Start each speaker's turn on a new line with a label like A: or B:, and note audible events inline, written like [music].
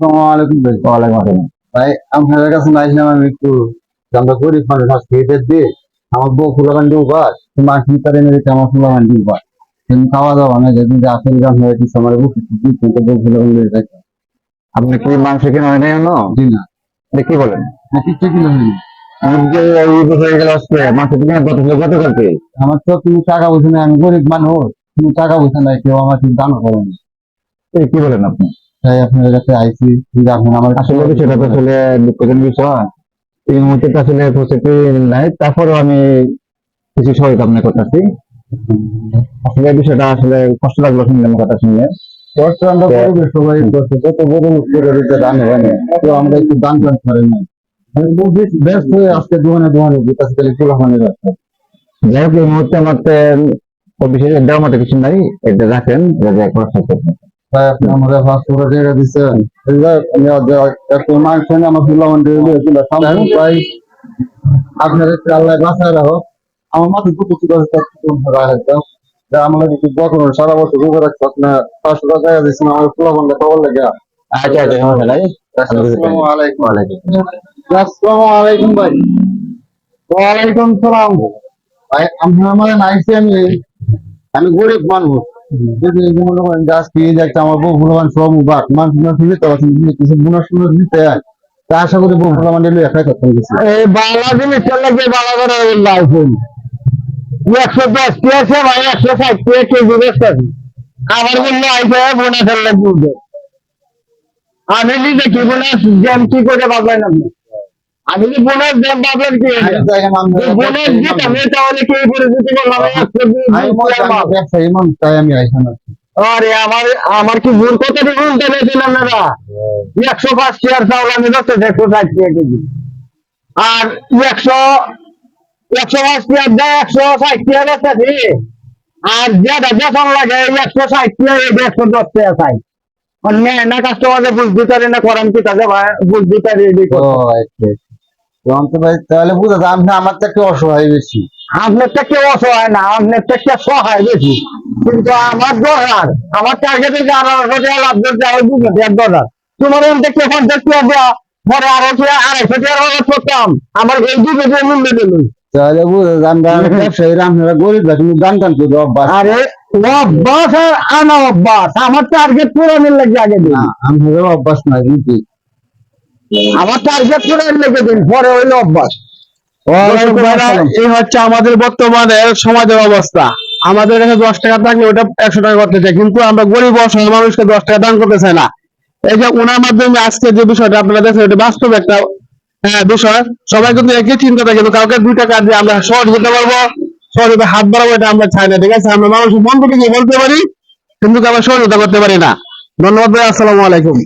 A: আসসালামাইকুম ভাই
B: ওয়ালাইকুম আসসালাম।
A: ভাই আপনাদের কাছে নাইছিলাম আমি একটু আমরা গরিব মানুষ দিয়ে আমার বউ ফুলাবান আমার ফুলাবান কিন্তু খাওয়া দাওয়া না যেদিন আসল গান হয়ে গেছে আমার বুক বউ ফুলাবান দিয়ে যাচ্ছে
B: আপনি কি মাংস কিনে হয়
A: জি না।
B: বলেন?
A: না হয়নি। আমার তো তুমি টাকা পয়সা নাই আমি গরিব মানুষ। তুমি টাকা কেউ আমার দান করেন
B: এই কি বলেন আপনি?
A: আপনাদের কাছে আইসি আমার
B: আসলে বিষয়টা তো আসলে দুঃখজনক বিষয়। এই মুহূর্তে তো আসলে প্রস্তুতি নাই তারপরেও আমি কিছু সহায় কামনা করতেছি আসলে বিষয়টা আসলে কষ্ট লাগল শুনলে আমার কথা শুনলে
A: প্রচণ্ড পরিবেশ সবাই করছে কত বড় করে দিতে দান হয় না। তো আমরা একটু দান দান করে না। আমি খুব ব্যস্ত হয়ে আজকে দোকানে দোকানে বিকাশ
B: যাই হোক এই মুহূর্তে আমার তো বিশেষ দেওয়ার মতো কিছু নাই এটা রাখেন যাতে একবার সাথে
A: আপনি আমাদের ফার্স্ট করে দিয়ে দিচ্ছেন একটু মাংস এনে আমার ফুলা মন্দির দিয়েছিল সামনে ভাই আপনার একটু আল্লাহ বাঁচায় রাখো। আমার মাথায় দুটো রাখতাম যা আমরা একটু বছর সারা বছর ঘুরে রাখছি আপনার পাঁচশো টাকা জায়গা দিয়েছেন আমার ফুলা মন্দির খবর লেগে।
B: আচ্ছা আচ্ছা
A: আসসালামু আলাইকুম। আসসালামু আলাইকুম। ভাই। ওয়ালাইকুম সালাম। ভাই আমি আমার নাইছি আমি। আমি গরিব মানুষ। মনে গাছ খেয়ে যাচ্ছে আমার ভগবান সব মুবাক মানুষ না ফিরে তো কিছু হয় তা আশা করি বউ ভগবান দিলে একাই
B: এই বাংলা জিনিস লাগে বাংলা একশো ভাই একশো আমার লাগবে আমি নিজে কি জ্যাম কি করে ভাবলেন আপনি আমি যে বোনাস জ্যাম ভাবলেন কি? বোনাস দিতাম তাহলে কি পরিস্থিতি করলাম
A: মনে ব্যবসায়ী মানুষ তাই আমি আইসান
B: আরে আমার আমার কি ভুল কত উল্টে পেয়েছেন আপনারা একশো পাঁচ চাউল আমি দশ একশো ষাট কেজি। আর একশো একশো পাঁচ চেয়ার দেয় একশো ষাট টাকা বেচতেছি আর যেটা বেতন লাগে একশো ষাট টাকা একশো দশ চাই। নেয় না কাস্টমারদের বুঝতে পারে না করেন কি তাদের বুঝতে পারি
A: তাহলে বুঝা যায় আপনি আমার থেকে অসহায় বেশি।
B: আপনার থেকে অসহায় না আপনার থেকে সহায় বেশি। কিন্তু আমার দরকার আমার টার্গেটে যে টাকা লাভ করতে হয় দুশো টাকার দরকার তোমার ওখান থেকে পঞ্চাশ টাকা দেওয়া পরে আরও আড়াইশো টাকার হলে করতাম আমার এই দুটো টাকা মূল্য দিল।
A: তাহলে বুঝা আমরা [laughs] ব্যবসায়ীরা আপনারা গরিব তুমি দান করে অভ্যাস।
B: আরে অভ্যাস আর আনা অভ্যাস আমার টার্গেট পূরণের লাগে আগে
A: না আমাদের অভ্যাস নাই বুঝছি
B: আমার টার্গেট পূরণের লেগে দিন পরে হইল অভ্যাস।
C: এই হচ্ছে আমাদের বর্তমানে সমাজের অবস্থা। আমাদের কাছে দশ টাকা থাকলে ওটা একশো টাকা করতে চাই কিন্তু আমরা গরিব অসহায় মানুষকে দশ টাকা দান করতে চাই না। এই যে ওনার মাধ্যমে আজকে যে বিষয়টা আপনারা দেখছেন এটা বাস্তব একটা হ্যাঁ, বিষয়। সবাই কিন্তু একই চিন্তা থাকে কিন্তু কাউকে দুই টাকা দিয়ে আমরা সহজ হতে পারব সহজে হাত বাড়াবো এটা আমরা চাই না ঠিক আছে? আমরা মানুষের মন থেকে বলতে পারি কিন্তু আমরা সহযোগিতা করতে পারি না। ধন্যবাদ ভাই আসসালামু আলাইকুম।